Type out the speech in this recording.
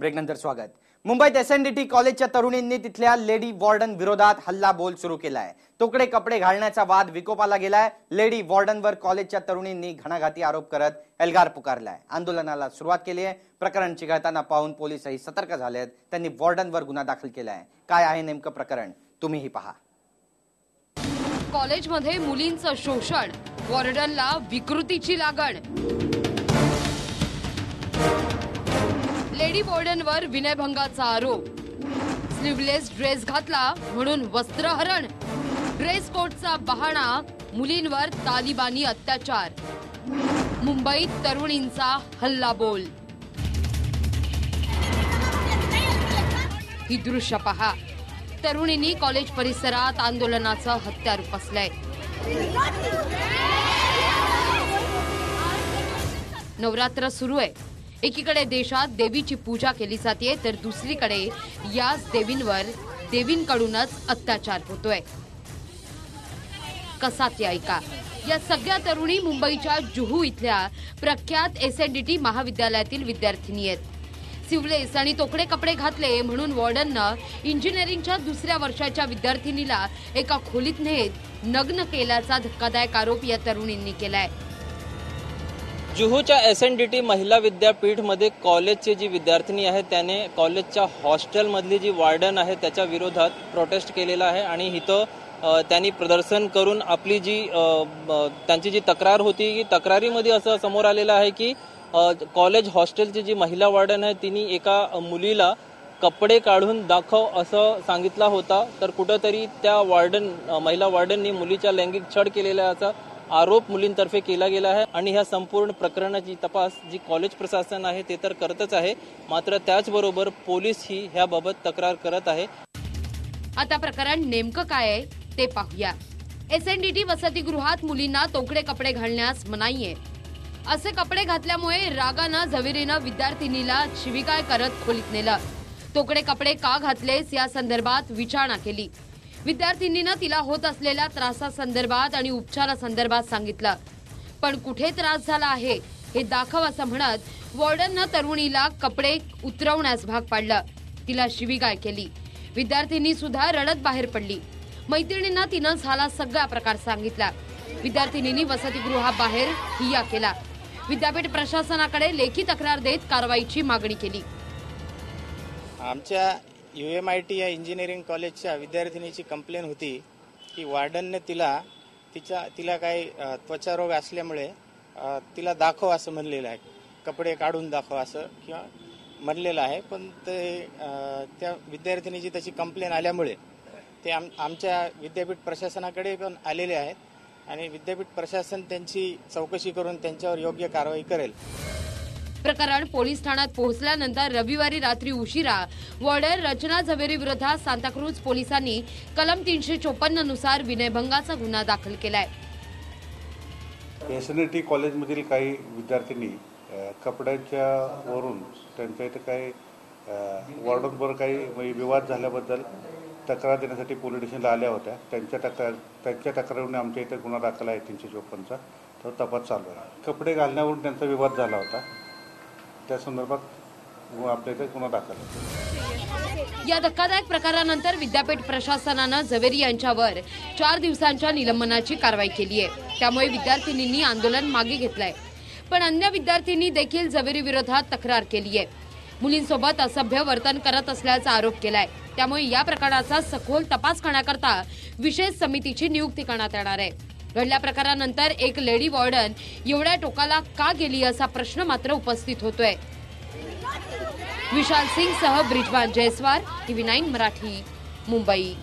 ब्रेकनंतर स्वागत. मुंबईत S N D T कॉलेजच्या तरुणींनी तिथल्या लेडी वॉर्डन विरोधात हल्ला बोल सुरू केलाय. तोकडे कपडे घालण्याचा वाद विकोपाला गेलाय. लेडी वॉर्डनवर कॉलेजच्या तरुणींनी घणाघाती आरोप करत एल्गार पुकारलाय. आंदोलनाला सुरुवात केली आहे. प्रकरण चिघळताना पाहून पोलिसही सतर्क झालेत. त्यांनी वॉर्डनवर गुन्हा दाखल केलाय. काय आहे नेमकं प्रकरण? तुम्हीही पहा. कॉलेजमध्ये मुलींचं शोषण वॉर्डनला विकृतीची लागण. लेडी वॉर्डनवर विनयभंगाचा आरोप. स्लीवलेस ड्रेस घातला म्हणून वस्त्रहरण. ड्रेस कोडचा बहाणा मुलींवर तालिबानी अत्याचार. मुंबईत तरुणींचा हल्ला बोल ही दृश्य पहा. तरुणींनी कॉलेज परिसरात आंदोलनाचं हत्यार उपसलंय नवरात्र सुरू आहे. एकीकडे देशात देवीची पूजा केली जाते तर दुसरीकडे याच देवींवर देवींकडूनच अत्याचार होतोय. कसा ते ऐका? या सगळ्या तरुणी मुंबईच्या जुहू इथल्या प्रख्यात एस एन डी टी महाविद्यालयातील विद्यार्थिनी आहेत. सिवलेस आणि तोकडे कपडे घातले म्हणून वॉर्डननं इंजिनिअरिंगच्या दुसऱ्या वर्षाच्या विद्यार्थिनीला एका खोलीत नेत नग्न केल्याचा धक्कादायक आरोप या तरुणींनी केलाय. जुहूच्या एस एन डी टी महिला विद्यापीठमध्ये कॉलेजची जी विद्यार्थिनी आहे त्याने कॉलेजच्या हॉस्टेलमधली जी वार्डन आहे त्याच्या विरोधात प्रोटेस्ट केलेला आहे आणि इथं त्यांनी प्रदर्शन करून आपली जी त्यांची जी तक्रार होती की तक्रारीमध्ये असं समोर आलेलं आहे की कॉलेज हॉस्टेलची जी महिला वार्डन आहे तिने एका मुलीला कपडे काढून दाखव असं सांगितला होता. तर कुठंतरी त्या वार्डन महिला वार्डननी मुलीच्या लैंगिक छळ केलेल्याचा आरोप मुलींतर्फे केला गेला आहे आणि ह्या संपूर्ण प्रकरणाची तपास जी कॉलेज प्रशासन आहे ते तर करतच आहे. मात्र त्याचबरोबर पोलीसही ह्याबाबत तक्रार करत आहे. आता प्रकरण नेमकं काय आहे ते पाहूया. एस एन डी टी वसतिगृहात मुलींना तोकडे कपडे घालण्यास मनाई आहे. असे कपडे घातल्यामुळे रागानं झवेरीनं विद्यार्थिनीला शिविकाय करत खोलीत नेलं. तोकडे कपडे का घातलेस या संदर्भात विचारणा केली. विद्यार्थिनीनं तिला होत असलेल्या त्रासासंदर्भात आणि उपचारासंदर्भात सांगितलं. पण कुठे त्रास झाला आहे हे दाखव असं म्हणत वॉर्डननं तरुणीला कपडे उतरवण्यास भाग पाडलं. तिला शिवीगाळ केली. विद्यार्थिनी सुद्धा रडत बाहेर पडली. मैत्रिणींना तिनं झाला सगळा प्रकार सांगितला. विद्यार्थिनींनी वसतिगृहाबाहेर हिया केला. विद्यापीठ प्रशासनाकडे लेखी तक्रार देत कारवाईची मागणी केली. आमच्या यू एम आय टी या इंजिनिअरिंग कॉलेजच्या विद्यार्थिनीची कंप्लेन होती की वार्डनने तिला तिच्या तिला काही त्वचारोग असल्यामुळे तिला दाखव असं म्हणलेलं आहे. कपडे काढून दाखव असं किंवा म्हणलेलं आहे. पण ते त्या विद्यार्थिनीची तशी कंप्लेन आल्यामुळे ते आम आमच्या विद्यापीठ प्रशासनाकडे पण आलेले आहेत आणि विद्यापीठ प्रशासन त्यांची चौकशी करून त्यांच्यावर योग्य कारवाई करेल. प्रकरण पोलीस ठाण्यात पोहोचल्यानंतर रविवारी रात्री उशिरा वॉर्डर रचना झवेरी विरोधात सांताक्रूज पोलिसांनी कलम तीनशे चोपन्ननुसार विनयभंगाचा गुन्हा दाखल केलाय. एस एन टी कॉलेजमधील काही विद्यार्थिनी कपड्यांच्या वरून त्यांच्या इथं काही वॉर्डनवर काही म्हणजे विवाद झाल्याबद्दल तक्रार देण्यासाठी पोलीस स्टेशनला आल्या होत्या. त्यांच्या तक्रार त्यांच्या तक्रारीने आमच्या इथं गुन्हा दाखल आहे तीनशे चोपन्नचा. तो तपास चालू आहे. कपडे घालण्यावरून त्यांचा विवाद झाला होता. त्या संदर्भात आपल्या इथे गुन्हा दाखल या धक्कादायक प्रकारानंतर विद्यापीठ प्रशासनानं झवेरी यांच्यावर चार दिवसांच्या निलंबनाची कारवाई केली आहे. त्यामुळे विद्यार्थिनींनी आंदोलन मागे घेतलंय. पण अन्य विद्यार्थ्यांनी देखील झवेरी विरोधात तक्रार केली आहे. मुलींसोबत असभ्य वर्तन करत असल्याचा आरोप केलाय. त्यामुळे या प्रकरणाचा सखोल तपास करण्याकरता विशेष समितीची नियुक्ती करण्यात येणार आहे. घडल्या प्रकारानंतर एक लेडी वॉर्डन एवढ्या टोकाला का गेली असा प्रश्न मात्र उपस्थित होतोय. विशाल सिंग सह ब्रिजवान जयस्वार टीव्ही नाईन मराठी मुंबई.